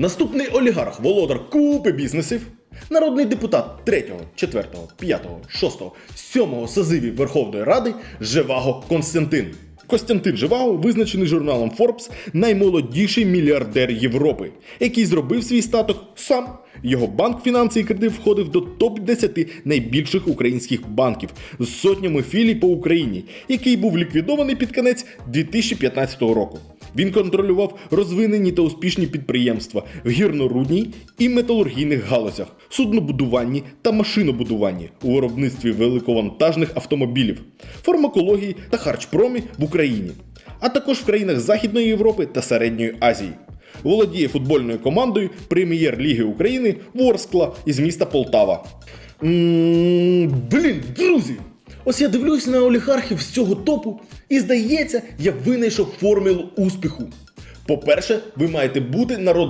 Наступний олігарх, володар купи бізнесів, народний депутат 3, 4, 5, 6, 7 созивів Верховної Ради Живаго Константин. Костянтин Живаго визначений журналом Forbes наймолодіший мільярдер Європи, який зробив свій статок сам. Його банк фінанси і кредит входив до топ-10 найбільших українських банків з сотнями філій по Україні, який був ліквідований під кінець 2015 року. Він контролював розвинені та успішні підприємства в гірнорудній і металургійних галузях, суднобудуванні та машинобудуванні у виробництві великовантажних автомобілів, фармакології та харчпромі в Україні, а також в країнах Західної Європи та Середньої Азії. Володіє футбольною командою Прем'єр-ліги України Ворскла із міста Полтава. блін, друзі! Ось я дивлюсь на олігархів з цього топу, і здається, я винайшов формулу успіху. По-перше, ви маєте бути народ.